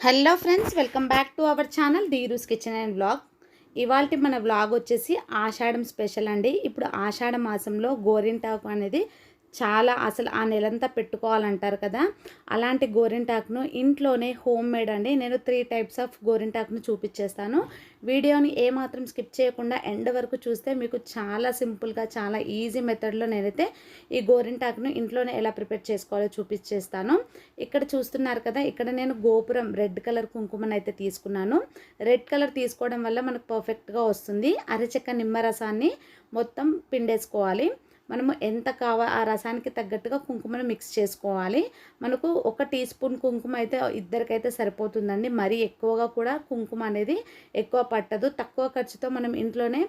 Hello friends welcome back to our channel Dheeru's kitchen and blog. ఇవాళ మన blog వచ్చేసి ఆషాఢం special అండి. ఇప్పుడు ఆషాఢ మాసంలో గోరింటాకు అనేది చాలా అసలు ఆ నెలంతా పెట్టుకోవాలంటారు కదా. అలాంటి గోరింటాకును ఇంట్లోనే హోమ్ మేడ్ అండి. నేను త్రీ టైప్స్ ఆఫ్ గోరింటాకును చూపించేస్తాను వీడియోని ఏమాత్రం స్కిప్ చేయకుండా ఎండ్ వరకు చూస్తే మీకు చాలా సింపుల్గా చాలా ఈజీ మెథడ్లో నేనైతే ఈ గోరింటాకును ఇంట్లోనే ఎలా ప్రిపేర్ చేసుకోవాలో చూపించేస్తాను ఇక్కడ చూస్తున్నారు కదా ఇక్కడ నేను గోపురం రెడ్ కలర్ కుంకుమను అయితే తీసుకున్నాను. రెడ్ కలర్ తీసుకోవడం వల్ల మనకు పర్ఫెక్ట్గా వస్తుంది. అరచెక్క నిమ్మరసాన్ని మొత్తం పిండేసుకోవాలి. మనము ఎంత కావా ఆ రసానికి తగ్గట్టుగా కుంకుమను మిక్స్ చేసుకోవాలి. మనకు ఒక టీ స్పూన్ కుంకుమ అయితే ఇద్దరికైతే సరిపోతుందండి. మరీ ఎక్కువగా కూడా కుంకుమ అనేది ఎక్కువ పట్టదు. తక్కువ ఖర్చుతో మనం ఇంట్లోనే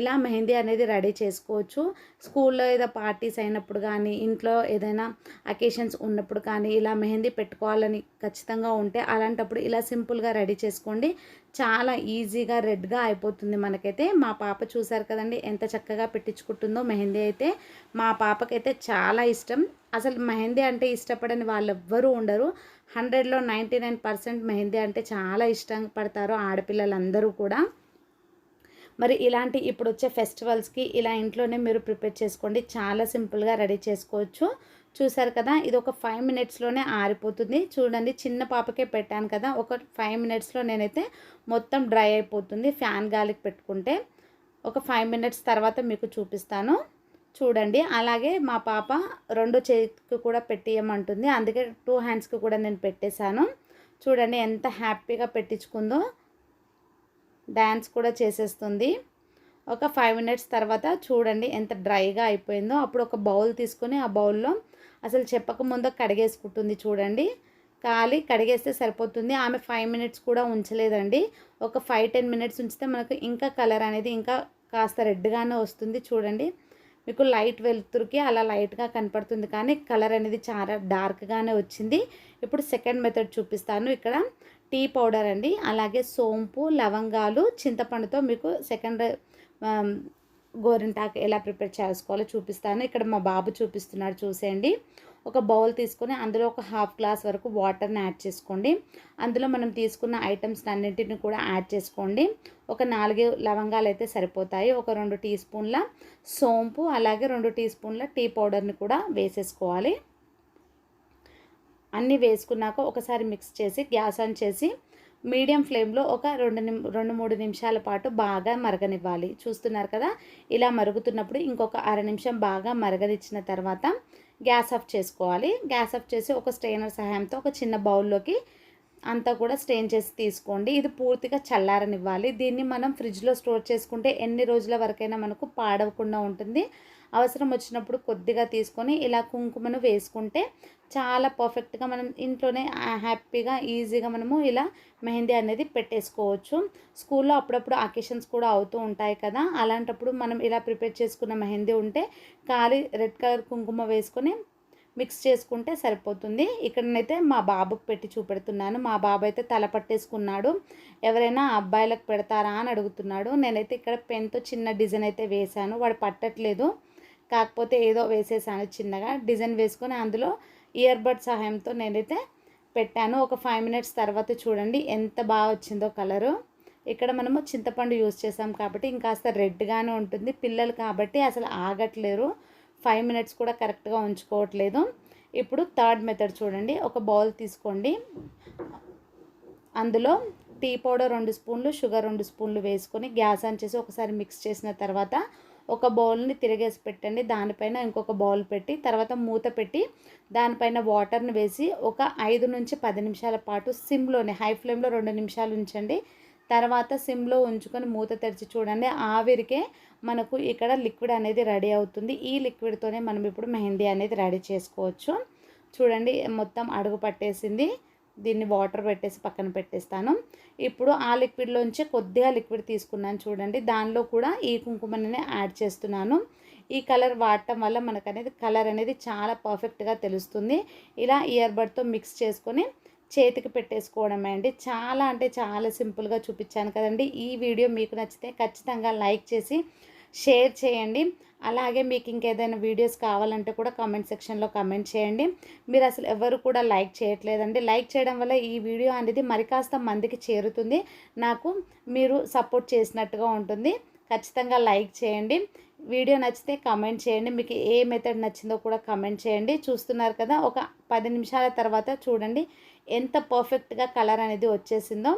ఇలా మెహందీ అనేది రెడీ చేసుకోవచ్చు. స్కూల్లో ఏదో పార్టీస్ అయినప్పుడు కానీ ఇంట్లో ఏదైనా అకేషన్స్ ఉన్నప్పుడు కానీ ఇలా మెహందీ పెట్టుకోవాలని ఖచ్చితంగా ఉంటే అలాంటప్పుడు ఇలా సింపుల్గా రెడీ చేసుకోండి. చాలా ఈజీగా రెడ్గా అయిపోతుంది మనకైతే. మా పాప చూసారు కదండి ఎంత చక్కగా పెట్టించుకుంటుందో మెహందీ అయితే. మా పాపకైతే చాలా ఇష్టం. అసలు మెహందీ అంటే ఇష్టపడని వాళ్ళు ఎవ్వరూ ఉండరు. హండ్రెడ్లో నైంటీ నైన్ పర్సెంట్ మెహందీ అంటే చాలా ఇష్టం పడతారు ఆడపిల్లలందరూ కూడా. మరి ఇలాంటి ఇప్పుడు వచ్చే ఫెస్టివల్స్కి ఇలా ఇంట్లోనే మీరు ప్రిపేర్ చేసుకోండి. చాలా సింపుల్గా రెడీ చేసుకోవచ్చు. చూసారు కదా ఇది ఒక ఫైవ్ మినిట్స్లోనే ఆరిపోతుంది. చూడండి చిన్న పాపకే పెట్టాను కదా ఒక ఫైవ్ మినిట్స్లో నేనైతే మొత్తం డ్రై అయిపోతుంది ఫ్యాన్ గాలికి పెట్టుకుంటే. ఒక ఫైవ్ మినిట్స్ తర్వాత మీకు చూపిస్తాను. చూడండి. అలాగే మా పాప రెండు చేతికి కూడా పెట్టియమంటుంది. అందుకే టూ హ్యాండ్స్కి కూడా నేను పెట్టేశాను. చూడండి ఎంత హ్యాపీగా పెట్టించుకుందో. డ్యాన్స్ కూడా చేసేస్తుంది. ఒక ఫైవ్ మినిట్స్ తర్వాత చూడండి ఎంత డ్రైగా అయిపోయిందో. అప్పుడు ఒక బౌల్ తీసుకొని ఆ బౌల్లో అసలు చెప్పకముందు కడిగేసుకుంటుంది చూడండి. ఖాళీ కడిగేస్తే సరిపోతుంది. ఆమె ఫైవ్ మినిట్స్ కూడా ఉంచలేదండి. ఒక ఫైవ్ టెన్ మినిట్స్ ఉంచితే మనకు ఇంకా కలర్ అనేది ఇంకా కాస్త రెడ్గానే వస్తుంది చూడండి. మీకు లైట్ వెలుతురుకి అలా లైట్గా కనపడుతుంది. కానీ కలర్ అనేది చాలా డార్క్గానే వచ్చింది. ఇప్పుడు సెకండ్ మెథడ్ చూపిస్తాను. ఇక్కడ టీ పౌడర్ అండి. అలాగే సోంపు లవంగాలు చింతపండుతో మీకు సెకండ్ గోరింటాకు ఎలా ప్రిపేర్ చేసుకోవాలో చూపిస్తాను. ఇక్కడ మా బాబు చూపిస్తున్నాడు చూసేయండి. ఒక బౌల్ తీసుకొని అందులో ఒక హాఫ్ గ్లాస్ వరకు వాటర్ని యాడ్ చేసుకోండి. అందులో మనం తీసుకున్న ఐటమ్స్ అన్నింటిని కూడా యాడ్ చేసుకోండి. ఒక నాలుగు లవంగాలు అయితే సరిపోతాయి. ఒక రెండు టీ స్పూన్ల సోంపు అలాగే రెండు టీ స్పూన్ల టీ పౌడర్ని కూడా వేసేసుకోవాలి. అన్నీ వేసుకున్నాక ఒకసారి మిక్స్ చేసి గ్యాస్ ఆన్ చేసి మీడియం ఫ్లేమ్లో ఒక రెండు నిమ్ రెండు మూడు నిమిషాల పాటు బాగా మరగనివ్వాలి. చూస్తున్నారు కదా? ఇలా మరుగుతున్నప్పుడు ఇంకొక అర నిమిషం బాగా మరగనిచ్చిన తర్వాత గ్యాస్ ఆఫ్ చేసుకోవాలి. గ్యాస్ ఆఫ్ చేసి ఒక స్ట్రెయినర్ సహాయంతో ఒక చిన్న బౌల్లోకి అంతా కూడా స్టెయిన్ చేసి తీసుకోండి. ఇది పూర్తిగా చల్లారనివ్వాలి. దీన్ని మనం ఫ్రిడ్జ్లో స్టోర్ చేసుకుంటే ఎన్ని రోజుల వరకైనా మనకు పాడవకుండా ఉంటుంది. అవసరం వచ్చినప్పుడు కొద్దిగా తీసుకొని ఇలా కుంకుమను వేసుకుంటే చాలా పర్ఫెక్ట్గా మనం ఇంట్లోనే హ్యాపీగా ఈజీగా మనము ఇలా మెహందీ అనేది పెట్టేసుకోవచ్చు. స్కూల్లో అప్పుడప్పుడు అకేషన్స్ కూడా అవుతూ ఉంటాయి కదా. అలాంటప్పుడు మనం ఇలా ప్రిపేర్ చేసుకున్న మెహందీ ఉంటే ఖాళీ రెడ్ కలర్ కుంకుమ వేసుకొని మిక్స్ చేసుకుంటే సరిపోతుంది. ఇక్కడనైతే మా బాబుకు పెట్టి చూపెడుతున్నాను. మా బాబు అయితే తల పట్టేసుకున్నాడు. ఎవరైనా అబ్బాయిలకు పెడతారా అని అడుగుతున్నాడు. నేనైతే ఇక్కడ పెన్తో చిన్న డిజైన్ అయితే వేశాను. వాడు పట్టట్లేదు. కాకపోతే ఏదో వేసేసాను చిన్నగా. డిజైన్ వేసుకొని అందులో ఇయర్ బడ్ సహాయంతో నేనైతే పెట్టాను. ఒక ఫైవ్ మినిట్స్ తర్వాత చూడండి ఎంత బాగా వచ్చిందో కలరు. ఇక్కడ మనము చింతపండు యూజ్ చేసాం కాబట్టి ఇంకాస్త రెడ్గానే ఉంటుంది. పిల్లలు కాబట్టి అసలు ఆగట్లేరు. ఫైవ్ మినిట్స్ కూడా కరెక్ట్గా ఉంచుకోవట్లేదు. ఇప్పుడు థర్డ్ మెథడ్ చూడండి. ఒక బౌల్ తీసుకోండి. అందులో టీ పౌడర్ రెండు స్పూన్లు షుగర్ రెండు స్పూన్లు వేసుకొని గ్యాస్ ఆన్ చేసి ఒకసారి మిక్స్ చేసిన తర్వాత ఒక బౌల్ని తిరిగేసి పెట్టండి. దానిపైన ఇంకొక బౌల్ పెట్టి తర్వాత మూత పెట్టి దానిపైన వాటర్ని వేసి ఒక ఐదు నుంచి పది నిమిషాల పాటు సిమ్లోనే హై ఫ్లేమ్లో రెండు నిమిషాలు ఉంచండి. తర్వాత సిమ్లో ఉంచుకొని మూత తెరిచి చూడండి. ఆవిరికే మనకు ఇక్కడ లిక్విడ్ అనేది రెడీ అవుతుంది. ఈ లిక్విడ్తోనే మనం ఇప్పుడు మెహందీ అనేది రెడీ చేసుకోవచ్చు. చూడండి మొత్తం అడుగు పట్టేసింది. దీన్ని వాటర్ పెట్టేసి పక్కన పెట్టేస్తాను. ఇప్పుడు ఆ లిక్విడ్లోంచి కొద్దిగా లిక్విడ్ తీసుకున్నాను చూడండి. దానిలో కూడా ఈ కుంకుమని యాడ్ చేస్తున్నాను. ఈ కలర్ వాడటం వల్ల మనకు అనేది కలర్ అనేది చాలా పర్ఫెక్ట్గా తెలుస్తుంది. ఇలా ఇయర్ బడ్తో మిక్స్ చేసుకొని చేతికి పెట్టేసుకోవడమే అండి. చాలా అంటే చాలా సింపుల్గా చూపించాను కదండి. ఈ వీడియో మీకు నచ్చితే ఖచ్చితంగా లైక్ చేసి షేర్ చేయండి. అలాగే మీకు ఇంకేదైనా వీడియోస్ కావాలంటే కూడా కామెంట్ సెక్షన్లో కామెంట్ చేయండి. మీరు అసలు ఎవరు కూడా లైక్ చేయట్లేదండి. లైక్ చేయడం వల్ల ఈ వీడియో అనేది మరి కాస్త మందికి చేరుతుంది. నాకు మీరు సపోర్ట్ చేసినట్టుగా ఉంటుంది. ఖచ్చితంగా లైక్ చేయండి. వీడియో నచ్చితే కమెంట్ చేయండి. మీకు ఏ మెథడ్ నచ్చిందో కూడా కమెంట్ చేయండి. చూస్తున్నారు కదా ఒక పది నిమిషాల తర్వాత చూడండి ఎంత పర్ఫెక్ట్గా కలర్ అనేది వచ్చేసిందో.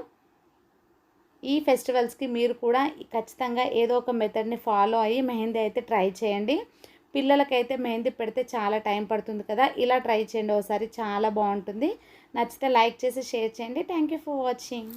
ఈ ఫెస్టివల్స్కి మీరు కూడా ఖచ్చితంగా ఏదో ఒక మెథడ్ని ఫాలో అయ్యి మెహందీ అయితే ట్రై చేయండి. పిల్లలకైతే మెహందీ పెడితే చాలా టైం పడుతుంది కదా ఇలా ట్రై చేయండి. ఒకసారి చాలా బాగుంటుంది. నచ్చితే లైక్ చేసి షేర్ చేయండి. Thank you for watching